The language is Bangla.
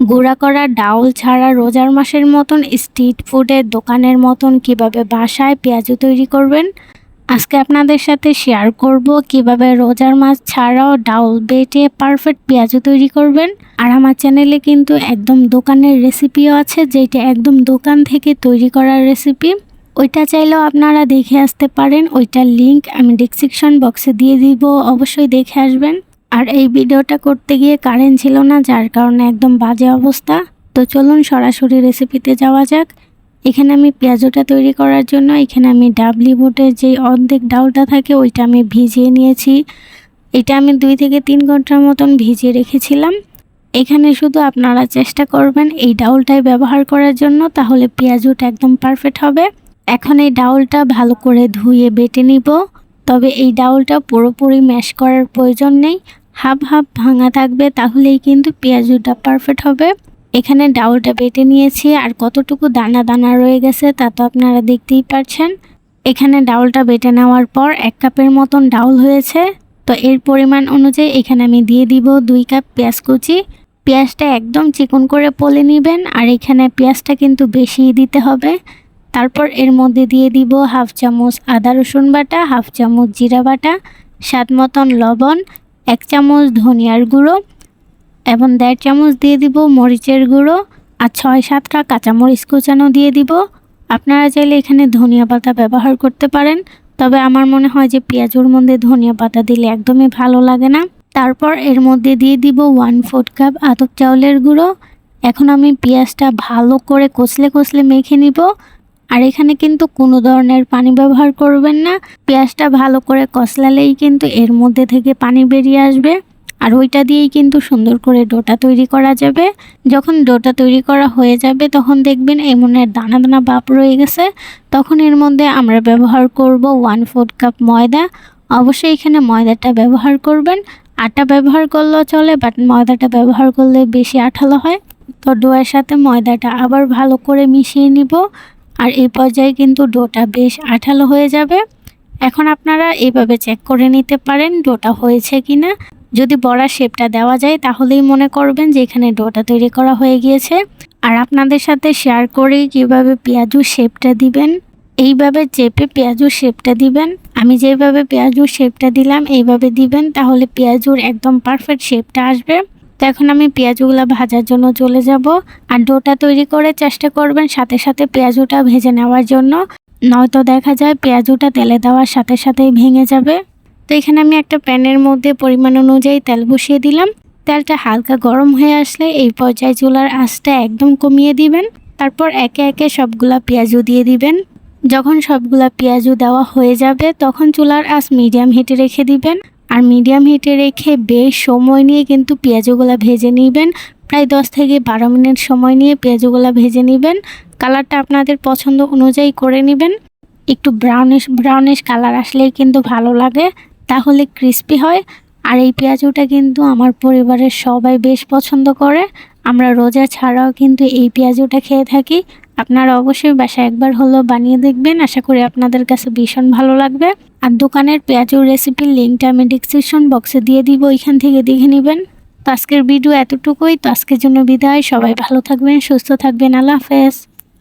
গুঁড়া করা ডাউল ছাড়া রোজার মাসের মতন স্ট্রিট ফুডের দোকানের মতন কীভাবে বাসায় পেঁয়াজু তৈরি করবেন? আজকে আপনাদের সাথে শেয়ার করব কীভাবে রোজার মাছ ছাড়াও ডাউল বেটে পারফেক্ট পেঁয়াজু তৈরি করবেন। আর আমার চ্যানেলে কিন্তু একদম দোকানের রেসিপিও আছে, যেটা একদম দোকান থেকে তৈরি করার রেসিপি ওইটা চাইলেও আপনারা দেখে আসতে পারেন, ওইটার লিংক আমি ডিসক্রিপশন বক্সে দিয়ে দিব, অবশ্যই দেখে আসবেন। আর এই ভিডিওটা করতে গিয়ে কারেন্ট ছিল না, যার কারণে একদম বাজে অবস্থা। তো চলুন সরাসরি রেসিপিতে যাওয়া যাক। এখানে আমি পেঁয়াজুটা তৈরি করার জন্য, এখানে আমি ডাবলি বুটের যে অর্ধেক ডাউলটা থাকে, ওইটা আমি ভিজিয়ে নিয়েছি। এটা আমি দুই থেকে তিন ঘণ্টার মতন ভিজিয়ে রেখেছিলাম। এখানে শুধু আপনারা চেষ্টা করবেন এই ডাউলটাই ব্যবহার করার জন্য, তাহলে পেঁয়াজুটা একদম পারফেক্ট হবে। এখন এই ডাউলটা ভালো করে ধুয়ে বেটে নিব। তবে এই ডাউলটা পুরোপুরি ম্যাশ করার প্রয়োজন নেই। হাফ হাফ ভাঙা থাকবে, তাহলেই কিন্তু পেঁয়াজুটা পারফেক্ট হবে। এখানে ডাউলটা বেটে নিয়েছি, আর কতটুকু দানা দানা রয়ে গেছে তা তো আপনারা দেখতেই পারছেন। এখানে ডাউলটা বেটে নেওয়ার পর এক কাপের মতন ডাউল হয়েছে। তো এর পরিমাণ অনুযায়ী এখানে আমি দিয়ে দিব দুই কাপ পেঁয়াজ কুচি। পেঁয়াজটা একদম চিকন করে পলে নেবেন, আর এখানে পেঁয়াজটা কিন্তু বেশি দিতে হবে। তারপর এর মধ্যে দিয়ে দিব হাফ চামচ আদা রসুন বাটা, হাফ চামচ জিরা বাটা, স্বাদ মতন লবণ এক চামচ ধনিয়ার গুঁড়ো এবং দেড় চামচ দিয়ে দিব মরিচের গুঁড়ো আর ছয় সাতটা কাঁচামরিচ কুচানো দিয়ে দিব। আপনারা চাইলে এখানে ধনিয়া পাতা ব্যবহার করতে পারেন, তবে আমার মনে হয় যে পেঁয়াজুর মধ্যে ধনিয়া পাতা দিলে একদমই ভালো লাগে না। তারপর এর মধ্যে দিয়ে দিব ওয়ান ফোর্থ কাপ আতপ চাউলের গুঁড়ো। এখন আমি পেঁয়াজটা ভালো করে কষলে কষলে মেখে নিব। আর এখানে কিন্তু কোনো ধরনের পানি ব্যবহার করবেন না। পেঁয়াজটা ভালো করে কষলালেই কিন্তু এর মধ্যে থেকে পানি বেরিয়ে আসবে। আর ওইটা দিয়েই কিন্তু সুন্দর করে ডোটা তৈরি করা যাবে। যখন ডোটা তৈরি করা হয়ে যাবে, তখন দেখবেন এমনের দানা দানা বাপ রয়ে গেছে। তখন এর মধ্যে আমরা ব্যবহার করব ওয়ান ফোর্থ কাপ ময়দা। অবশ্যই এখানে ময়দাটা ব্যবহার করবেন। আটা ব্যবহার করলেও চলে বাট ময়দাটা ব্যবহার করলে বেশি আঠালো হয়। তো ডোয়ের সাথে ময়দাটা আবার ভালো করে মিশিয়ে নিব। আর এই পর্যায়ে কিন্তু ডোটা বেশ আঠালো হয়ে যাবে। এখন আপনারা এইভাবে চেক করে নিতে পারেন ডোটা হয়েছে কি না যদি বড়া শেপটা দেওয়া যায় তাহলেই মনে করবেন যে এখানে ডোটা তৈরি করা হয়ে গিয়েছে। আর আপনাদের সাথে শেয়ার করি কীভাবে পেঁয়াজু শেপটা দিবেন, এইভাবে চেপে পেঁয়াজুর শেপটা দিবেন। আমি যেভাবে পেঁয়াজুর শেপটা দিলাম এইভাবে দিবেন, তাহলে পেঁয়াজুর একদম পারফেক্ট শেপটা আসবে। তো এখন আমি পেঁয়াজগুলো ভাজার জন্য চলে যাব। আর ডোটা তৈরি করে চেষ্টা করবেন সাথে সাথে পেঁয়াজুটা ভেজে নেওয়ার জন্য। নয়তো দেখা যায় পেঁয়াজুটা তেলে দেওয়ার সাথে সাথেই ভেঙে যাবে। তো এখানে আমি একটা প্যানের মধ্যে পরিমাণ অনুযায়ী তেল বসিয়ে দিলাম। তেলটা হালকা গরম হয়ে আসলে এই পর্যায়ে চুলার আঁচটা একদম কমিয়ে দিবেন। তারপর একে একে সবগুলা পেঁয়াজু দিয়ে দিবেন। যখন সবগুলা পেঁয়াজু দেওয়া হয়ে যাবে, তখন চুলার আঁচ মিডিয়াম হিটে রেখে দিবেন। আর মিডিয়াম হিটে রেখে বেশ সময় নিয়ে কিন্তু পেঁয়াজুগুলা ভেজে নেবেন। প্রায় দশ থেকে বারো মিনিট সময় নিয়ে পেঁয়াজুগুলা ভেজে নেবেন। কালারটা আপনাদের পছন্দ অনুযায়ী করে নেবেন। একটু ব্রাউনিশ ব্রাউনিশ কালার আসলেই কিন্তু ভালো লাগে, তাহলে ক্রিস্পি হয়। আর এই পেঁয়াজুটা কিন্তু আমার পরিবারের সবাই বেশ পছন্দ করে। আমরা রোজা ছাড়াও কিন্তু এই পেঁয়াজুটা খেয়ে থাকি। আপনারা অবশ্যই বাসায় একবার হলো বানিয়ে দেখবেন। আশা করি আপনাদের কাছে ভীষণ ভালো লাগবে। আর দোকানের পেঁয়াজুর রেসিপির লিঙ্কটা আমি ডিসক্রিপশন বক্সে দিয়ে দিব ওইখান থেকে দেখে নেবেন। তো আজকের ভিডিও এতটুকুই। তো আজকের জন্য বিদায়। সবাই ভালো থাকবেন, সুস্থ থাকবেন। আল্লাহ হাফেজ।